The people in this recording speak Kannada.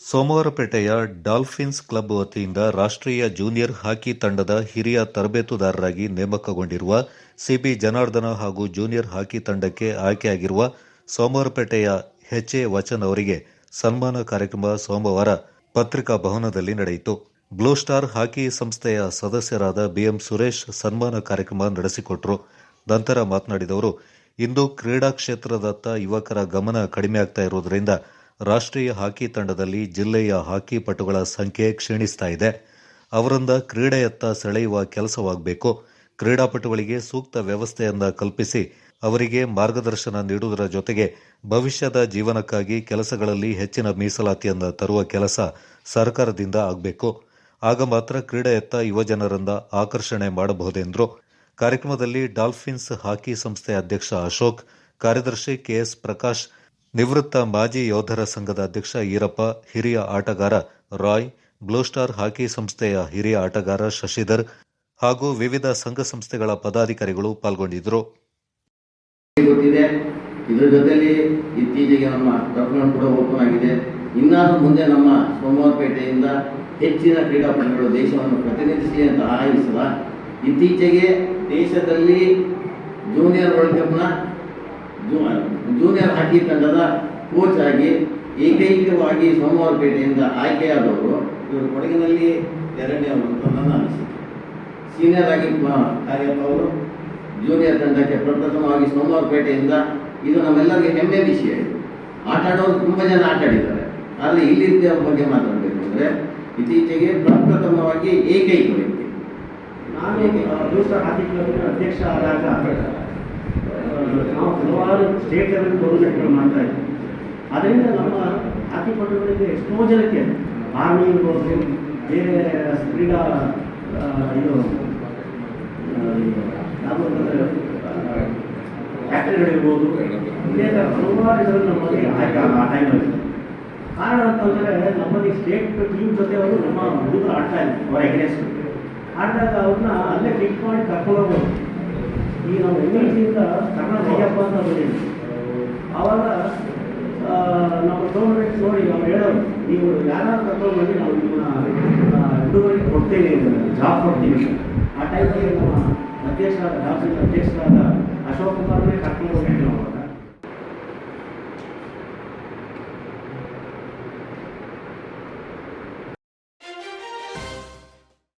ಸೋಮವಾರಪೇಟೆಯ ಡಾಲ್ಫಿನ್ಸ್ ಕ್ಲಬ್ ವತಿಯಿಂದ ರಾಷ್ಟ್ರೀಯ ಜೂನಿಯರ್ ಹಾಕಿ ತಂಡದ ಹಿರಿಯ ತರಬೇತುದಾರರಾಗಿ ನೇಮಕಗೊಂಡಿರುವ ಸಿಬಿ ಜನಾರ್ದನ ಹಾಗೂ ಜೂನಿಯರ್ ಹಾಕಿ ತಂಡಕ್ಕೆ ಆಯ್ಕೆಯಾಗಿರುವ ಸೋಮವಾರಪೇಟೆಯ ಎಚ್ಎ ವಚನ್ ಅವರಿಗೆ ಸನ್ಮಾನ ಕಾರ್ಯಕ್ರಮ ಸೋಮವಾರ ಪತ್ರಿಕಾ ಭವನದಲ್ಲಿ ನಡೆಯಿತು. ಬ್ಲೂ ಸ್ಟಾರ್ ಹಾಕಿ ಸಂಸ್ಥೆಯ ಸದಸ್ಯರಾದ ಬಿಎಂ ಸುರೇಶ್ ಸನ್ಮಾನ ಕಾರ್ಯಕ್ರಮ ನಡೆಸಿಕೊಟ್ರು. ನಂತರ ಮಾತನಾಡಿದವರು ಇಂದು ಕ್ರೀಡಾ ಕ್ಷೇತ್ರದತ್ತ ಯುವಕರ ಗಮನ ಕಡಿಮೆ ಆಗ್ತಾ ಇರುವುದರಿಂದ ರಾಷ್ಟ್ರೀಯ ಹಾಕಿ ತಂಡದಲ್ಲಿ ಜಿಲ್ಲೆಯ ಹಾಕಿ ಪಟುಗಳ ಸಂಖ್ಯೆ ಕ್ಷೀಣಿಸ್ತಾ ಇದೆ. ಅವರಿಂದ ಕ್ರೀಡೆಯತ್ತ ಸೆಳೆಯುವ ಕೆಲಸವಾಗಬೇಕು. ಕ್ರೀಡಾಪಟುಗಳಿಗೆ ಸೂಕ್ತ ವ್ಯವಸ್ಥೆಯಿಂದ ಕಲ್ಪಿಸಿ ಅವರಿಗೆ ಮಾರ್ಗದರ್ಶನ ನೀಡುವುದರ ಜೊತೆಗೆ ಭವಿಷ್ಯದ ಜೀವನಕ್ಕಾಗಿ ಕೆಲಸಗಳಲ್ಲಿ ಹೆಚ್ಚಿನ ಮೀಸಲಾತಿಯಿಂದ ತರುವ ಕೆಲಸ ಸರ್ಕಾರದಿಂದ ಆಗಬೇಕು. ಆಗ ಮಾತ್ರ ಕ್ರೀಡೆಯತ್ತ ಯುವಜನರಿಂದ ಆಕರ್ಷಣೆ ಮಾಡಬಹುದೆಂದರು. ಕಾರ್ಯಕ್ರಮದಲ್ಲಿ ಡಾಲ್ಫಿನ್ಸ್ ಹಾಕಿ ಸಂಸ್ಥೆ ಅಧ್ಯಕ್ಷ ಅಶೋಕ್, ಕಾರ್ಯದರ್ಶಿ ಕೆಎಸ್ ಪ್ರಕಾಶ್ ನಿವೃತ್ತ ಮಾಜಿ ಯೋಧರ ಸಂಘದ ಅಧ್ಯಕ್ಷ ಈರಪ್ಪ, ಹಿರಿಯ ಆಟಗಾರ ರಾಯ್, ಬ್ಲೂಸ್ಟಾರ್ ಹಾಕಿ ಸಂಸ್ಥೆಯ ಹಿರಿಯ ಆಟಗಾರ ಶಶಿಧರ್ ಹಾಗೂ ವಿವಿಧ ಸಂಘ ಸಂಸ್ಥೆಗಳ ಪದಾಧಿಕಾರಿಗಳು ಪಾಲ್ಗೊಂಡಿದ್ದರು. ಇದರ ಜೊತೆಯಲ್ಲಿ ಇತ್ತೀಚೆಗೆ ನಮ್ಮ ಟೂರ್ನಮೆಂಟ್ ಕೂಡ ಓಪನ್ ಆಗಿದೆ. ಇನ್ನಾದ್ರೂ ಮುಂದೆ ನಮ್ಮ ಸೋಮವಾರಪೇಟೆಯಿಂದ ಹೆಚ್ಚಿನ ಕ್ರೀಡಾಪಟುಗಳು ದೇಶವನ್ನು ಪ್ರತಿನಿಧಿಸಿ ಅಂತ ಆಯೋಜಿಸಿದ ಇತ್ತೀಚೆಗೆ ದೇಶದಲ್ಲಿ ಜೂನಿಯರ್ ವರ್ಲ್ಡ್ ಕಪ್ನ ಜೂನಿಯರ್ ಹಾಕಿ ತಂಡದ ಕೋಚ್ ಆಗಿ ಏಕೈಕವಾಗಿ ಸೋಮವಾರಪೇಟೆಯಿಂದ ಆಯ್ಕೆಯಾದವರು ಇವರು ಕೊಡಗಿನಲ್ಲಿ ಎರಡನೇವರು ಅಂತ ನನ್ನ ಅನಿಸಿಕೆ ಸೀನಿಯರ್ ಆಗಿ ಕಾರ್ಯಪ್ಪ ಅವರು ಜೂನಿಯರ್ ತಂಡಕ್ಕೆ ಪ್ರಪ್ರಥಮವಾಗಿ ಸೋಮವಾರಪೇಟೆಯಿಂದ ಇದು ನಮ್ಮೆಲ್ಲರಿಗೆ ಹೆಮ್ಮೆ ವಿಷಯ ಇದು. ಆಟ ಆಡೋರು ತುಂಬ ಜನ ಆಟ ಆಡಿದ್ದಾರೆ. ಆದರೆ ಇಲ್ಲಿದ್ದ ಬಗ್ಗೆ ಮಾತಾಡಬೇಕು ಅಂದರೆ ಇತ್ತೀಚೆಗೆ ಪ್ರಪ್ರಥಮವಾಗಿ ಏಕೈಕ ವ್ಯಕ್ತಿ. ನಾನು ಅಧ್ಯಕ್ಷ ಆದಾಗ ನಾವು ಹಲವಾರು ಸ್ಟೇಟ್ ಲೆವೆಲ್ ಟೂರ್ನಮೆಂಟ್ಗಳು ಮಾಡ್ತಾ ಇದ್ದೀವಿ. ಅದರಿಂದ ನಮ್ಮ ಹಾಕಿ ಪಟುಗಳಿಗೆ ಎಷ್ಟೋ ಜನಕ್ಕೆ ಆರ್ಮಿ ಇರ್ಬೋದು ಬೇರೆ ಕ್ರೀಡಾ ಇದು ಆ, ಯಾವುದು ಅಂತಂದ್ರೆ ಫ್ಯಾಕ್ಟ್ರಿಗಳಿರ್ಬೋದು ಇದೇ ಥರ ಹಲವಾರು ಇದರಲ್ಲಿ ನಮ್ಮಲ್ಲಿ ಆಯ್ಕೆ ಆ ಟೈಮಲ್ಲಿ ಕಾರಣ ಅಂತಂದರೆ ನಮ್ಮಲ್ಲಿ ಸ್ಟೇಟ್ ಟೀಮ್ ಜೊತೆ ಅವರು ನಮ್ಮ ಹುಡುಗರು ಆಡ್ತಾ ಇದ್ರು ಅವರ ಎಗ್ನೆಸ್ಟ್ ಆಡಿದಾಗ ಅವ್ರನ್ನ ಅಲ್ಲೇ ಕ್ಲಿಕ್ ಮಾಡಿ ಕರ್ಕೊಂಡು ಹೋಗ್ಬೋದು. ಈ ನಾವು ಎಂ ಎಲ್ ಸಿಯಿಂದ ಕನ್ನಡ ಹೇಗಪ್ಪ ಅಂತ ಬಂದಿದ್ದೀವಿ ಆವಾಗ ನಮ್ಮ ಗೌರ್ಮೆಂಟ್ ನೋಡಿ ನಾವು ಹೇಳೋರು ನೀವು ಯಾರು ಕರ್ಕೊಂಡು ಬಂದು ನಾವು ನಿಮ್ಮನ್ನ ಇಳುವರಿ ಕೊಡ್ತೇವೆ ಜಾಬ್ ಕೊಡ್ತೀವಿ. ಆ ಟೈಮಲ್ಲಿ ನಮ್ಮ ಅಧ್ಯಕ್ಷರಾದ ಡಾಕ್ಟರ್ ಅಧ್ಯಕ್ಷರಾದ ಅಶೋಕ್ ಕುಮಾರ್ನೇ ಕರ್ಕೊಂಡು ಹೋಗಿದ್ವಿ ನಾವು